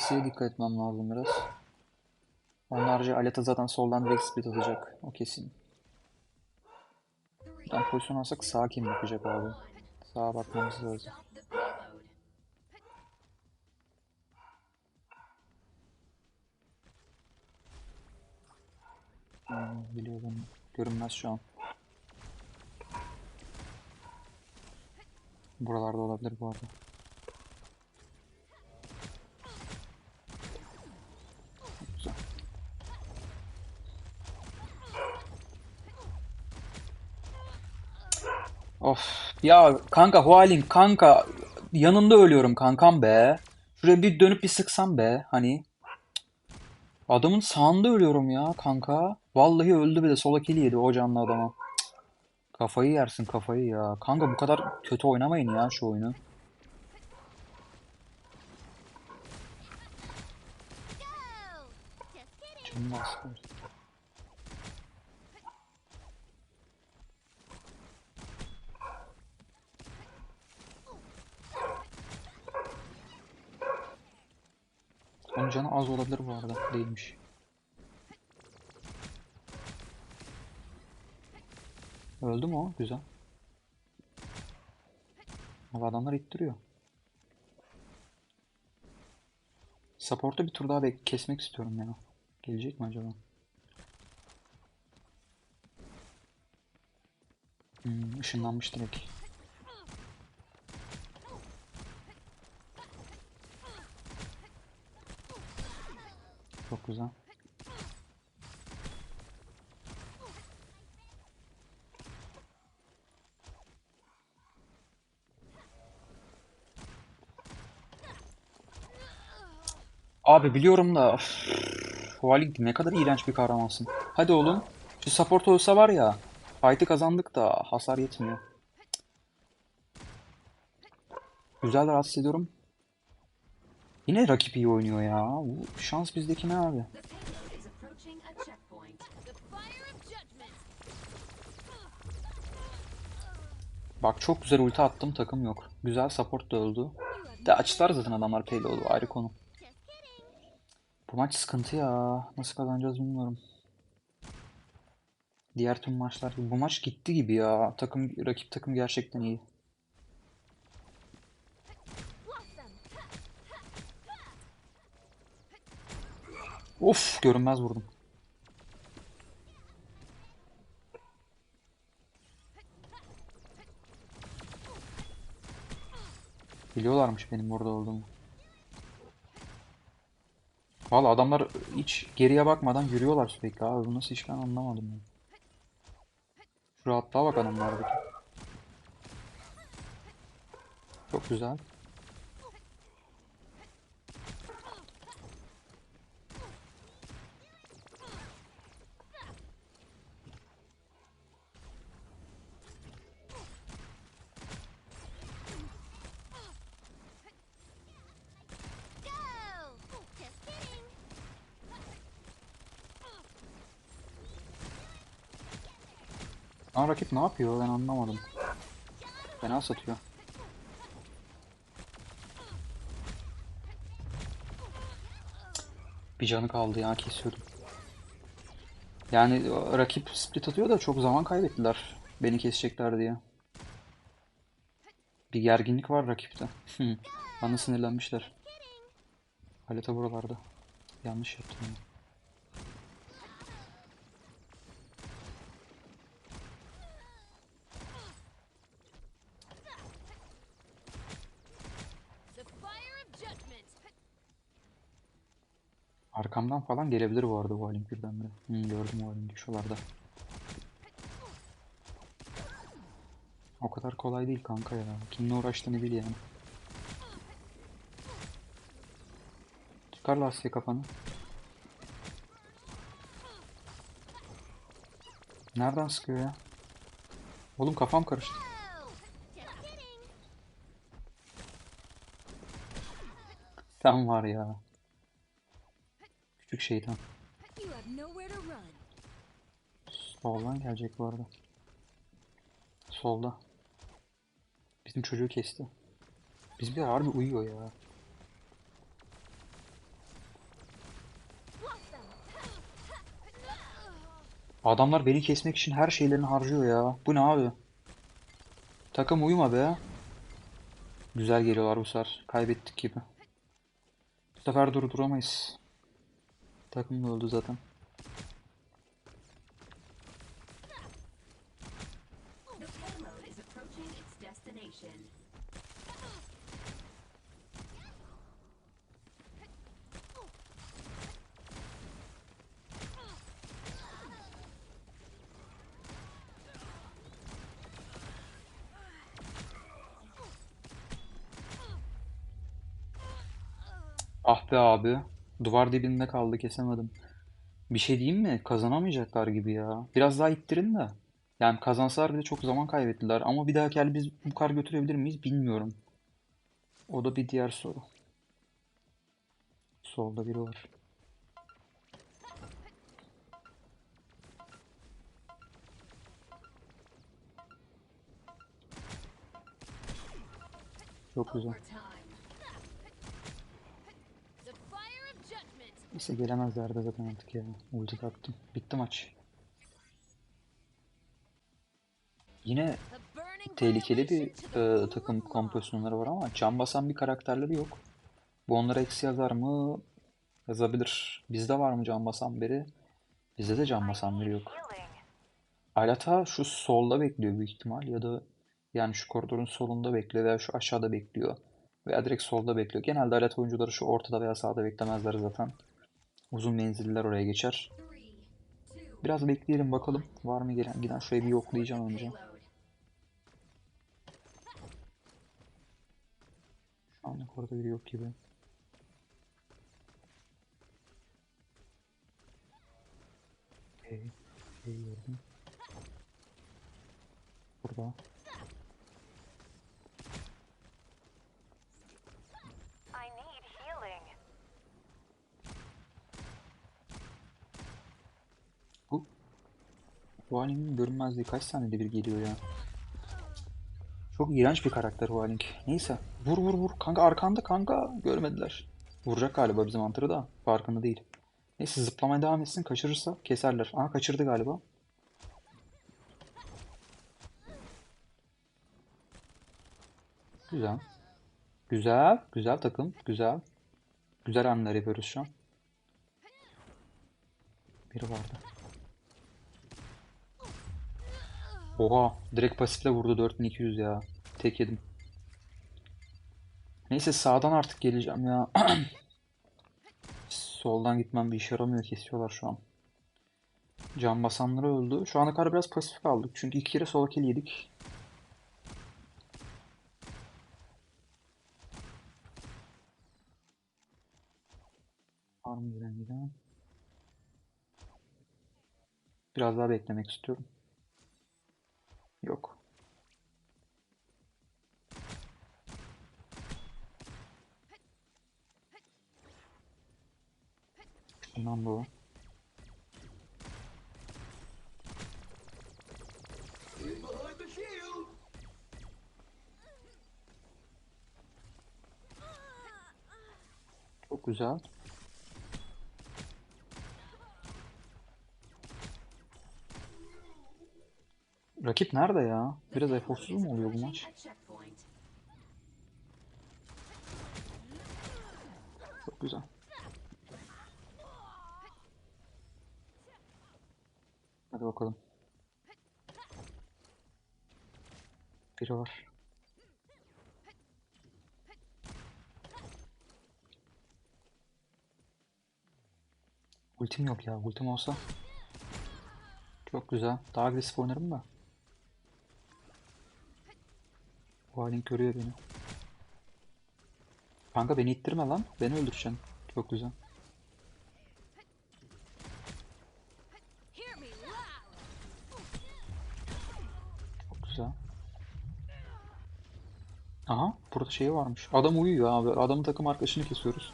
Asya'ya dikkat etmem lazım biraz. Onlarca Aleta zaten soldan direkt split atacak. O kesin. Buradan pozisyon alsak sağa kim bakacak abi? Sağa bakmamız lazım. Hmm, biliyorum. Görünmez şu an. Buralarda olabilir bu arada. Of ya kanka Hualin kanka yanında ölüyorum kankam be. Şuraya bir dönüp bir sıksam be hani. Adamın sağında ölüyorum ya kanka. Vallahi öldü bir de sola kill yedi o canlı adama. Kafayı yersin kafayı ya. Kanka bu kadar kötü oynamayın ya şu oyunu. Canım. Onun canı az olabilir bu arada. Değilmiş. Öldü mü o? Güzel. Ama adamlar ittiriyor. Support'u bir tur daha kesmek istiyorum ya. Gelecek mi acaba? Hmm, ışınlanmış direkt. Çok güzel. Abi biliyorum da Hualik ne kadar iğrenç bir kahramansın. Hadi oğlum. Şu support olsa var ya. Fight'ı kazandık da hasar yetmiyor. Güzel rahatsız ediyorum. Yine rakip iyi oynuyor ya. Bu şans bizdeki ne abi? Bak çok güzel ulti attım takım yok. Güzel support da öldü. De açtılar zaten adamlar payload'u ayrı konu. Bu maç sıkıntı ya. Nasıl kazanacağız bilmiyorum. Diğer tüm maçlar gibi. Bu maç gitti gibi ya. Takım rakip takım gerçekten iyi. Of görünmez vurdum. Biliyorlarmış benim burada olduğumu. Valla adamlar hiç geriye bakmadan yürüyorlar sürekli abi. Bu nasıl iş ben anlamadım ya. Şu rahatlığa bak adamlardaki. Çok güzel. Aa rakip ne yapıyor ben anlamadım. Fena satıyor. Bir canı kaldı ya kesiyordum. Yani rakip split atıyor da çok zaman kaybettiler. Beni kesecekler diye. Bir gerginlik var rakipte. Bana sinirlenmişler. Haleta buralarda. Yanlış yaptım. ya. The fire of judgment. Arkamdan falan gelebilir bu arada bu Alink birdenbire. Hı, gördüm o Alink'i şuralarda. O kadar kolay değil kanka ya. Kimle uğraştığını bil yani. Çıkar lastiği kafanı. Nereden sıkıyor ya? Oğlum kafam karıştı. Sen var ya. Küçük şeytan. Soldan gelecek bu arada. Solda. Bizim çocuğu kesti. Bizimkiler harbi uyuyor ya. Adamlar beni kesmek için her şeylerini harcıyor ya. Bu ne abi? Takım uyuma be. Güzel geliyorlar bu sefer. Kaybettik gibi. Bu sefer durduramayız. Takım da öldü zaten. Ah be abi. Duvar dibinde kaldı kesemedim. Bir şey diyeyim mi? Kazanamayacaklar gibi ya. Biraz daha ittirin de. Yani kazansalar bile çok zaman kaybettiler. Ama bir dahaki el biz bu kadar götürebilir miyiz bilmiyorum. O da bir diğer soru. Solda biri var. Çok güzel. Time. The fire of judgment. Neyse gelemezler de zaten artık ya. Ulti attım. Bitti maç. Yine tehlikeli bir e, takım kompozisyonları var ama can basan bir karakterleri yok. Bu onlara eksi yazar mı? Yazabilir. Bizde var mı can basan biri? Bizde de can basan biri yok. Alata şu solda bekliyor büyük ihtimal ya da yani şu koridorun solunda bekliyor veya şu aşağıda bekliyor. Veya direkt solda bekliyor. Genelde Alata oyuncuları şu ortada veya sağda beklemezler zaten. Uzun menziller oraya geçer. Biraz bekleyelim bakalım. Var mı gelen giden? Şurayı bir yoklayacağım önce. Şu anlık orada biri yok gibi. Okey. Okey gördüm. Burada. Hualing'in görünmezliği kaç saniyede bir geliyor ya. Çok iğrenç bir karakter Hualing. Neyse. Vur vur vur. Kanka arkanda kanka. Görmediler. Vuracak galiba bizim Hunter'ı da. Farkında değil. Neyse zıplamaya devam etsin. Kaçırırsa keserler. Aha kaçırdı galiba. Güzel. Güzel. Güzel takım. Güzel. Güzel hamleler yapıyoruz şu an. Biri vardı. Oha. Direkt pasifle vurdu 4200 ya. Tek yedim. Neyse sağdan artık geleceğim ya. Soldan gitmem bir işe yaramıyor. Kesiyorlar şu an. Can basanları öldü. Şu ana kadar biraz pasif kaldık. Çünkü iki kere sol kill yedik. Var giden? Biraz daha beklemek istiyorum. Yok. Şundan bu. Çok güzel. Rakip nerede ya? Biraz eforsuz mu oluyor bu maç? Çok güzel. Hadi bakalım. Biri var. Ultim yok ya. Ultim olsa. Çok güzel. Daha agresif oynarım da. Bu halin görüyor beni. Kanka beni ittirme lan. Beni öldüreceksin. Çok güzel. Çok güzel. Aha burada şey varmış. Adam uyuyor abi. Adamın takım arkadaşını kesiyoruz.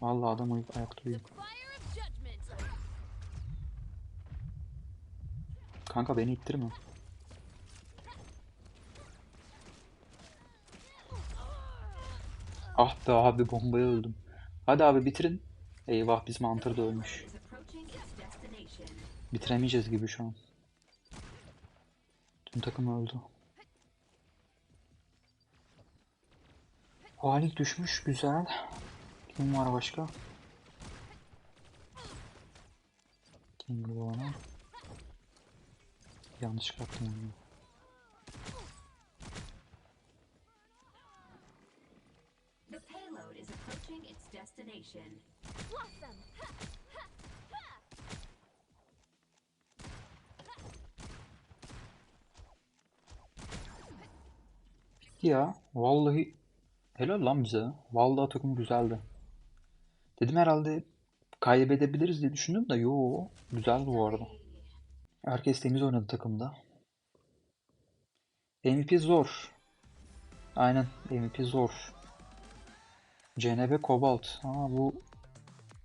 Vallahi adam uyuyup ayakta uyuyor. The fire of judgment. Kanka beni ittirme. Ah be abi bombaya öldüm. Hadi abi bitirin. Eyvah bizim Hunter da ölmüş. Bitiremeyeceğiz gibi şu an. Tüm takım öldü. Halik düşmüş. Güzel. Kim var başka? Kim bu bana? Yanlış kaptım onu. The payload is approaching its destination. Blossom. Ya vallahi helal lan bize. Vallahi takım güzeldi. Dedim herhalde kaybedebiliriz diye düşündüm de yo güzeldi bu arada. Herkes temiz oynadı takımda. MVP zor. Aynen MVP zor. CNB Cobalt. Aa bu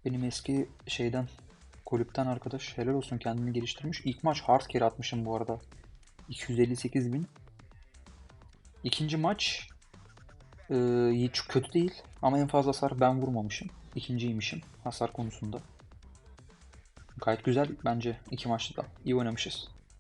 benim eski şeyden kulüpten arkadaş. Helal olsun kendini geliştirmiş. İlk maç hard carry atmışım bu arada. 258 bin. İkinci maç e, hiç kötü değil ama en fazla hasar ben vurmamışım. İkinciymişim hasar konusunda. Gayet güzel bence iki maçta da. İyi oynamışız.